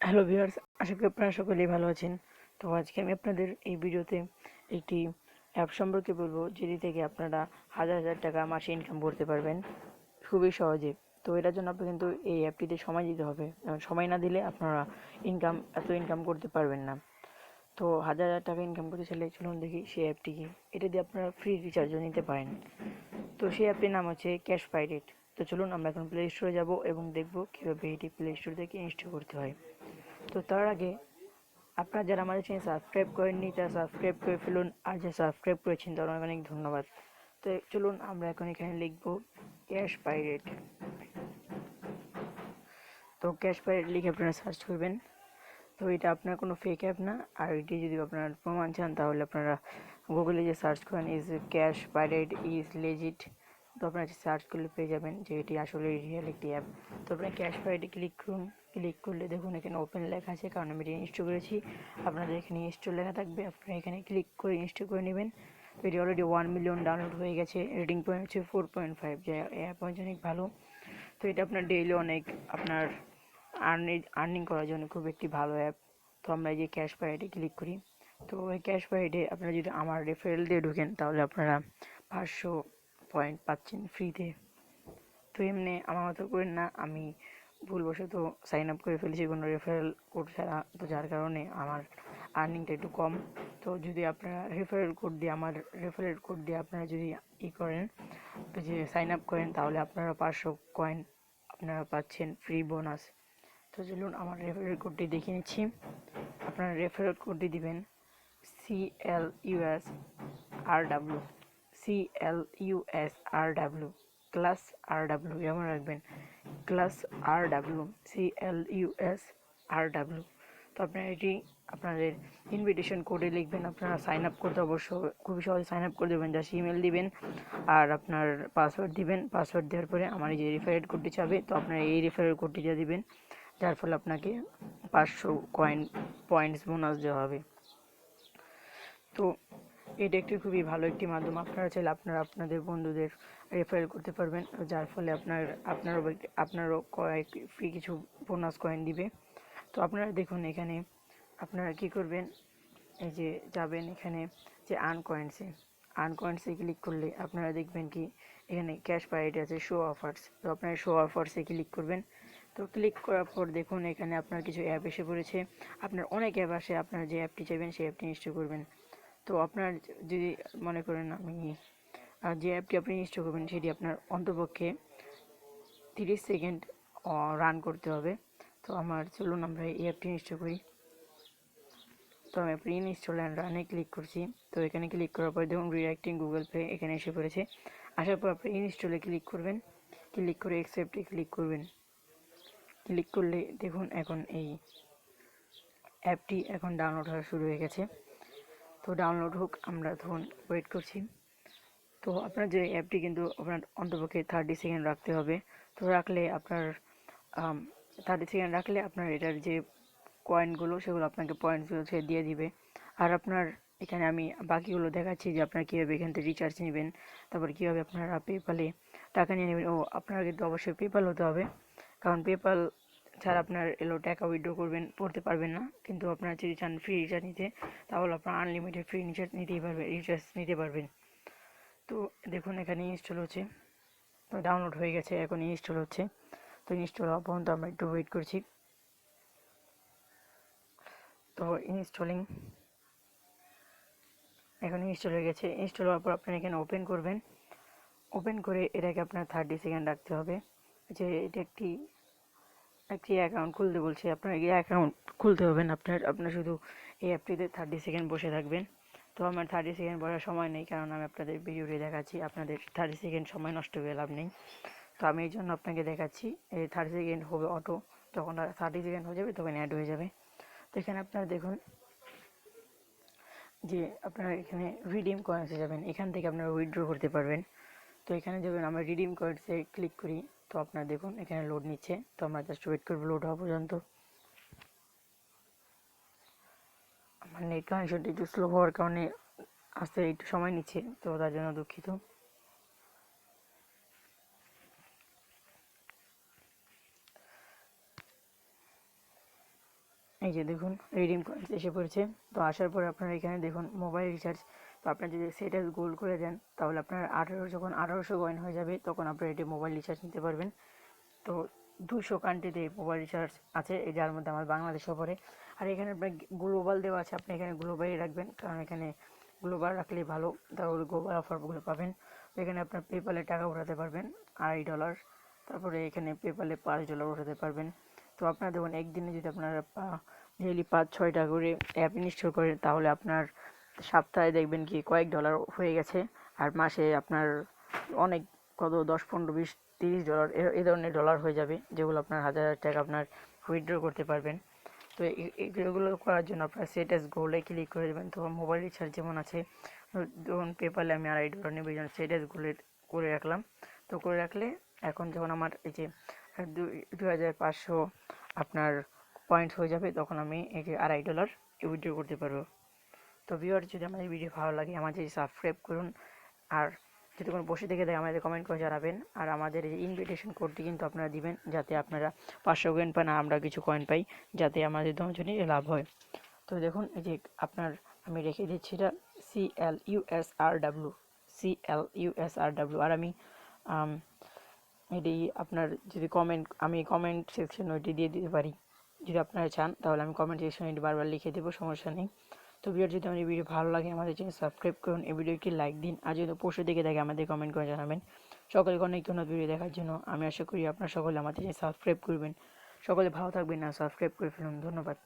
Hello viewers আশা করি আপনারা সকলেই ভালো আছেন। তো আজকে আমি আপনাদের এই ভিডিওতে একটি অ্যাপ সম্পর্কে বলব, যেটি থেকে আপনারা হাজার হাজার টাকা মাসে ইনকাম করতে পারবেন। খুবই সহজে। তো এটার জন্য আপনাকে কিন্তু এই অ্যাপটিতে সময় দিতে হবে। সময় না দিলে আপনারা ইনকাম এত ইনকাম করতে পারবেন না। তো হাজার হাজার টাকা ইনকাম করতে চাইলে চলুন দেখি সেই অ্যাপটি কি। এটা দিয়ে আপনারা ফ্রি রিচার্জও নিতে পারেন। তো সেই অ্যাপটির নাম হচ্ছে ক্যাশ পাইরেট তো চলুন আমরা এখন প্লে স্টোরে যাব এবং দেখব কীভাবে এটি প্লে স্টোর থেকে ইনস্টল করতে হয়। তো তার আগে আপনারা যারা আমাদের চ্যানেল সাবস্ক্রাইব করেননি, তারা সাবস্ক্রাইব করে ফেলুন। আর যারা সাবস্ক্রাইব করেছেন, তাদের অনেক অনেক ধন্যবাদ। তো চলুন, আমরা এখন এখানে লিখব ক্যাশ পাইরেট তো ক্যাশ পাইরেট লিখে আপনারা সার্চ করবেন। তো এটা আপনার কোনো ফেক অ্যাপ না। আর এটি যদি আপনার প্রমাণ চান, তাহলে আপনারা গুগলে যে সার্চ করেন is cash pirate is legit তো আপনারা সার্চ করলে পেয়ে যাবেন যে এটি আসলে রিয়েল একটি অ্যাপ তো আপনারা ক্যাশ পাইরেটে ক্লিক করুন। ক্লিক করলে দেখুন এখানে ওপেন লেখা আছে, কারণ আমি ইনস্টল করেছি। আপনাদের এখানে ইনস্টল লেখা থাকবে আপনারা এখানে ক্লিক করে ইনস্টল করে নেবেন। এটি অলরেডি ওয়ান মিলিয়ন ডাউনলোড হয়ে গেছে রেটিং পয়েন্ট হচ্ছে ফোর পয়েন্ট ফাইভ যে অ্যাপ অনেক ভালো। তো এটা আপনার ডেইলি অনেক আপনার আর্নি আর্নিং করার জন্য খুব একটি ভালো অ্যাপ তো আমরা এই যে ক্যাশ পাইডে ক্লিক করি। তো ওই ক্যাশ পাইডে আপনারা যদি আমার রেফারেল দিয়ে ঢুকেন, তাহলে আপনারা পাঁচশো পয়েন্ট পাচ্ছেন ফ্রিতে তো এমনি আমার মতো করেন না, আমি ভুলবশত সাইন আপ করে ফেলেছি কোনো রেফারেল কোড ছাড়া। তো যার কারণে আমার আর্নিংটা একটু কম। তো যদি আপনারা রেফারেল কোড দিয়ে, আমার রেফারেল কোড দিয়ে আপনারা যদি ই করেন যে সাইন আপ করেন, তাহলে আপনারা পাঁচশো কয়েন আপনারা পাচ্ছেন ফ্রি বোনাস তো চলুন আমার রেফারেল কোডটি দেখিয়ে নিচ্ছি। আপনারা রেফারেল কোডটি দিবেন C L U S R W C L U S R W class R W যেমন রাখবেন? Class R W C L U S R W তো আপনারা এটি আপনাদের ইনভিটেশন কোডে লিখবেন, আপনারা সাইন আপ করতে অবশ্য খুবই সহজে সাইন আপ করে দেবেন জাস্ট ইমেল দিবেন আর আপনার পাসওয়ার্ড দিবেন। পাসওয়ার্ড দেওয়ার পরে আমার এই যে রেফারেল কোডটি চাবে, তো আপনারা এই রেফারেল কোডটি যা দিবেন, যার ফলে আপনাকে পাঁচশো কয়েন পয়েন্টস বোনাস দেওয়া হবে। তো এটা একটি খুবই ভালো একটি মাধ্যম। আপনারা চাইলে আপনারা আপনাদের বন্ধুদের রেফারেল করতে পারবেন, যার ফলে আপনার, আপনারও আপনারও কয়েক ফ্রি কিছু বোনাস কয়েন দিবে। তো আপনারা দেখুন এখানে আপনারা কি করবেন, এই যে যাবেন এখানে যে আর্ন কয়েন্সে আর্ন কয়েন্সে ক্লিক করলে আপনারা দেখবেন কি এখানে ক্যাশ পাইট আছে শো অফার্স তো আপনারা শো অফার্সে ক্লিক করবেন। তো ক্লিক করার পর দেখুন এখানে আপনার কিছু অ্যাপ এসে পড়েছে। আপনার অনেক অ্যাপ আসে, আপনার যে অ্যাপটি চাইবেন সেই অ্যাপটি ইনস্টল করবেন। তো আপনার যদি মনে করেন আমি যে অ্যাপটি আপনি ইনস্টল করবেন সেটি আপনার অন্তপক্ষে তিরিশ সেকেন্ড রান করতে হবে। তো আমার চলুন আমরা এই অ্যাপটি ইনস্টল করি। তো আমি আপনি ইনস্টল অ্যান্ড রানে ক্লিক করছি। তো এখানে ক্লিক করার পর দেখুন রিয়াক্টিং গুগল পে এখানে এসে পড়েছে। আসার পর আপনি ইনস্টলে ক্লিক করবেন। ক্লিক করে অ্যাকসেপ্টে ক্লিক করবেন। ক্লিক করলে দেখুন এখন এই অ্যাপটি এখন ডাউনলোড হওয়া শুরু হয়ে গেছে। তো ডাউনলোড হোক, আমরা তখন ওয়েট করছি। তো আপনার যে অ্যাপটি কিন্তু আপনার অন্তপক্ষে থার্টি সেকেন্ড রাখতে হবে। তো রাখলে আপনার থার্টি সেকেন্ড রাখলে আপনার এটার যে কয়েনগুলো সেগুলো আপনাকে পয়েন্টসগুলো সে দিয়ে দিবে। আর আপনার এখানে আমি বাকিগুলো দেখাচ্ছি যে আপনার কীভাবে এখান থেকে রিচার্জ নেবেন, তারপর কীভাবে আপনারা পেপালে টাকা নিয়ে নেবেন। ও, আপনার কিন্তু অবশ্যই পেপাল হতে হবে। কারণ পেপাল ছাড়া আপনার এলো টাকা উইথড্র করবেন, পড়তে পারবেন না। কিন্তু আপনার যদি চান ফ্রি রিচার্জ নিতে, তাহলে আপনার আনলিমিটেড ফ্রি রিচার্জ নিতেই পারবেন রিচার্জ নিতে পারবেন। তো দেখুন, এখানে ইনস্টল হচ্ছে। তো ডাউনলোড হয়ে গেছে, এখন ইনস্টল হচ্ছে। তো ইনস্টল হওয়া পর্যন্ত আমরা একটু ওয়েট করছি। তো ইনস্টলিং এখন ইনস্টল হয়ে গেছে। ইনস্টল হওয়ার পর আপনার এখানে ওপেন করবেন। ওপেন করে এটাকে আপনার থার্টি সেকেন্ড রাখতে হবে। যে এটা একটি একটি অ্যাকাউন্ট খুলতে বলছি, আপনার এই অ্যাকাউন্ট খুলতে হবে না। আপনার আপনার শুধু এই অ্যাপটিতে থার্টি সেকেন্ড বসে থাকবেন। তো আমার থার্টি সেকেন্ড বসার সময় নেই, কারণ আমি আপনাদের ভিডিওটি দেখাচ্ছি। আপনাদের থার্টি সেকেন্ড সময় নষ্ট হয়ে লাভ নেই। তো আমি এই জন্য আপনাকে দেখাচ্ছি, এই থার্টি সেকেন্ড হবে অটো যখন থার্টি সেকেন্ড হয়ে যাবে তখন অ্যাড হয়ে যাবে। তো এখানে আপনারা দেখুন যে আপনারা এখানে রিডিম কয়েন্সে যাবেন। এখান থেকে আপনারা উইথড্র করতে পারবেন। তো এখানে যাবেন, আমরা রিডিম কয়েন্সে ক্লিক করি। তো আপনারা দেখুন, এখানে লোড নিচ্ছে। তো আমরা জাস্ট ওয়েট করব লোড হওয়া পর্যন্ত। আমার নেট কানেকশনটা একটু স্লো হওয়ার কারণে আসতে একটু সময় নিচ্ছে, তো তার জন্য দুঃখিত। এই যে দেখুন রিডিম কয়েন্স এসে পড়েছে। তো আসার পর আপনারা এখানে দেখুন মোবাইল রিচার্জ তো আপনার যদি সেটা গোল করে দেন, তাহলে আপনার আঠারো যখন আঠারোশো কয়েন হয়ে যাবে, তখন আপনার এটি মোবাইল রিচার্জ নিতে পারবেন। তো দুশো কান্ট্রিতে মোবাইল রিচার্জ আছে যার মধ্যে আমার বাংলাদেশও পড়ে আর এখানে আপনার গ্লোবাল দেওয়া আছে, আপনি এখানে গ্লোবালই রাখবেন, কারণ এখানে গ্লোবাল রাখলে ভালো, তাহলে গ্লোবাল অফারগুলো পাবেন। এখানে আপনার পেপালে টাকা উঠাতে পারবেন, আড়াই ডলার তারপরে এখানে পেপালে পাঁচ ডলার উঠাতে পারবেন। তো আপনার দেখুন, একদিনে যদি আপনারা ডেইলি পাঁচ ছয়টা করে অ্যাপ ইনস্টল করেন, তাহলে আপনার সপ্তাহে দেখবেন কি কয়েক ডলার হয়ে গেছে। আর মাসে আপনার অনেক কত, দশ, পনেরো, বিশ, তিরিশ ডলার এ- ধরনের ডলার হয়ে যাবে, যেগুলো আপনার হাজার হাজার টাকা আপনার উইথড্র করতে পারবেন। তো এগুলো করার জন্য আপনার সেট এস গোলে ক্লিক করে দেবেন। তো মোবাইল রিচার্জ যেমন আছে, ধরুন পেপালে আমি আড়াই ডলার নেবে জন্য সেট এস গোলে করে রাখলাম। তো করে রাখলে এখন যখন আমার এই যে দুই হাজার পাঁচশো আপনার পয়েন্ট হয়ে যাবে, তখন আমি এই যে আড়াই ডলার উইথড্র করতে পারব। তো ভিউয়ার যদি আমাদের ভিডিও ভালো লাগে, আমাদের সাবস্ক্রাইব করুন। আর যদি কোনো বসে থেকে দেয় আমাদের কমেন্ট করে জানাবেন। আর আমাদের এই ইনভিটেশন কোডটি কিন্তু আপনারা দিবেন, যাতে আপনারা পাঁচশো কয়েন পান আমরা কিছু কয়েন পাই, যাতে আমাদের দুজনই লাভ হয়। তো দেখুন, এই যে আপনার, আমি রেখে দিচ্ছি এটা C L U S R W C L U S R W আর আমি এটি আপনার যদি কমেন্ট আমি কমেন্ট সেকশন ওইটি দিয়ে দিতে পারি। যদি আপনারা চান, তাহলে আমি কমেন্ট সেকশনে এটি বারবার লিখে দেবো, সমস্যা নেই। তো ভিডিও যদি এই ভিডিও ভালো লাগে, আমাদের চ্যানেল সাবস্ক্রাইব করুন। এই ভিডিও একটি লাইক দিন। আর যদি পরশু দেখে থাকে আমাদের কমেন্ট করে জানাবেন। সকলকে অনেক ধন্যবাদ ভিডিও দেখার জন্য। আমি আশা করি আপনারা সকলে আমাদের চ্যানেল সাবস্ক্রাইব করবেন। সকলে ভালো থাকবেন আর সাবস্ক্রাইব করে ফেলুন। ধন্যবাদ।